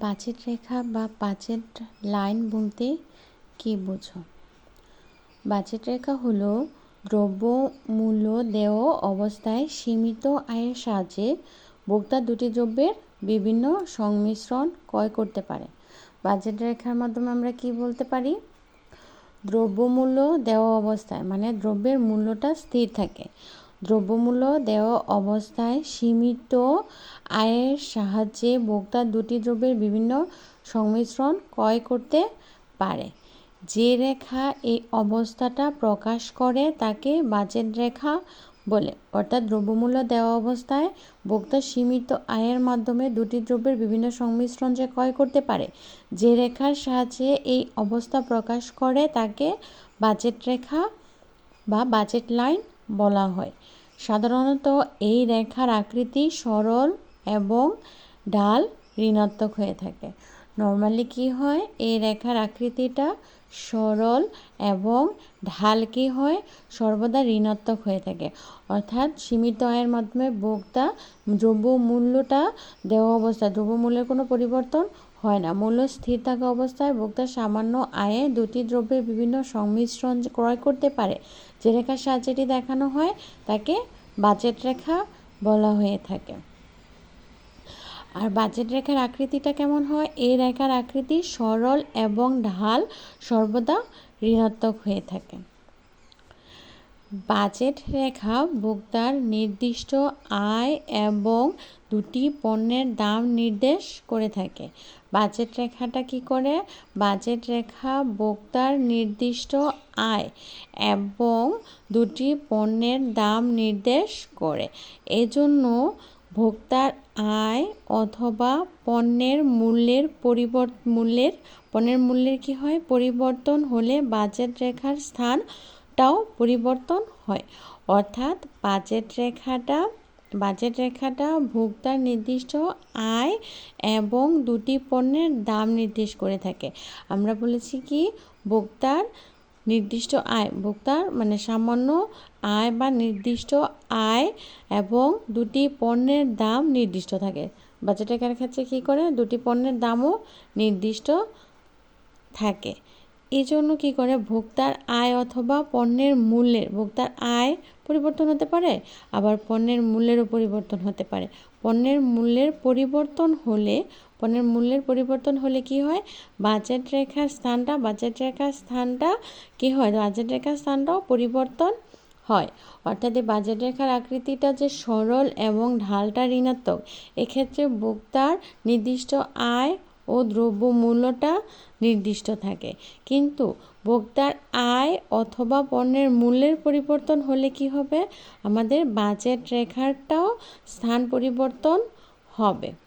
Budget রেখা বা budget line বলতে কী বোঝো? বাজেট রেখা হলো দ্রব্য মূল্য দেয় অবস্থায় সীমিত আয়ের সাহায্যে ভোক্তা দুটি দ্রব্যের বিভিন্ন সংমিশ্রণ ক্রয় করতে পারে। বাজেট রেখার মাধ্যমে আমরা কি বলতে পারি? দ্রব্যমূল্য দেওয়া অবস্থায় মানে দ্রব্যের মূল্যটা স্থির থাকে। দ্রব্যমূল্য দেওয়া অবস্থায় সীমিত আয়ের সাহায্যে ভোক্তা দুটি দ্রব্যের বিভিন্ন সংমিশ্রণ ক্রয় করতে পারে। যে রেখা এই অবস্থাটা প্রকাশ করে তাকে বাজেট রেখা বলে। অর্থাৎ দ্রব্যমূল্য দেওয়া অবস্থায় ভোক্তা সীমিত আয়ের মাধ্যমে দুটি দ্রব্যের বিভিন্ন সংমিশ্রণ যে ক্রয় করতে পারে, যে রেখার সাহায্যে এই অবস্থা প্রকাশ করে তাকে বাজেট রেখা বা বাজেট লাইন বলা হয়। সাধারণত এই রেখার আকৃতি সরল এবং ঢাল ঋণাত্মক হয়ে থাকে। নর্মালি কি হয়? এই রেখার আকৃতিটা সরল এবং ঢাল কি হয়? সর্বদা ঋণাত্মক হয়ে থাকে। অর্থাৎ সীমিত আয়ের মাধ্যমে ভোক্তা দ্রব্য মূল্যটা দেওয়া অবস্থায়, দ্রব্য মূল্যের কোনো পরিবর্তন হয় না। মূল্য স্থির থাকা অবস্থায় ভোক্তা সামান্য আয়ে দুটি দ্রব্যের বিভিন্ন সংমিশ্রণ ক্রয় করতে পারে। যে রেখার সাহায্যে দেখানো হয়, তাকে বাজেট রেখা বলা হয়ে থাকে। আর বাজেট রেখার আকৃতিটা কেমন হয়? এই রেখার আকৃতি সরল এবং ঢাল সর্বদা ঋণাত্মক হয়ে থাকে। বাজেট রেখা ভোক্তার নির্দিষ্ট আয় এবং দুটি পণ্যের দাম নির্দেশ করে থাকে। বাজেট রেখাটা কি করে? বাজেট রেখা ভোক্তার নির্দিষ্ট আয় এবং দুটি পণ্যের দাম নির্দেশ করে। এজন্য ভোক্তার আয় অথবা পণ্যের মূল্যের পরিবর্তন মূল্যের, পণ্যের মূল্যের কি হয়? পরিবর্তন হলে বাজেট রেখার স্থানটাও পরিবর্তন হয়। অর্থাৎ বাজেট রেখাটা বাজেট রেখাটা ভোক্তার নির্দিষ্ট আয় এবং দুটি পণ্যের দাম নির্দেশ করে থাকে। আমরা বলেছি কি? ভোক্তার নির্দিষ্ট আয়, ভোক্তার মানে সামান্য আয় বা নির্দিষ্ট আয় এবং দুটি পণ্যের দাম নির্দিষ্ট থাকে। বাজেট রেখার ক্ষেত্রে কী করে? দুটি পণ্যের দামও নির্দিষ্ট থাকে। এই জন্য কী করে? ভোক্তার আয় অথবা পণ্যের মূল্যের, ভোক্তার আয় পরিবর্তন হতে পারে, আবার পণ্যের মূল্যেরও পরিবর্তন হতে পারে। পণ্যের মূল্যের পরিবর্তন হলে পণ্যের মূল্যের পরিবর্তন হলে কি হয়? বাজেট রেখার স্থানটা, বাজেট রেখার স্থানটা কি হয়? বাজেট রেখার স্থানটাও পরিবর্তন হয়। অর্থাৎ এই বাজেট রেখার আকৃতিটা যে সরল এবং ঢালটা ঋণাত্মক, এক্ষেত্রে ভোক্তার নির্দিষ্ট আয় ও দ্রব্য মূল্যটা নির্দিষ্ট থাকে। কিন্তু ভোক্তার আয় অথবা পণ্যের মূল্যের পরিবর্তন হলে কি হবে? আমাদের বাজেট রেখারটাও স্থান পরিবর্তন হবে।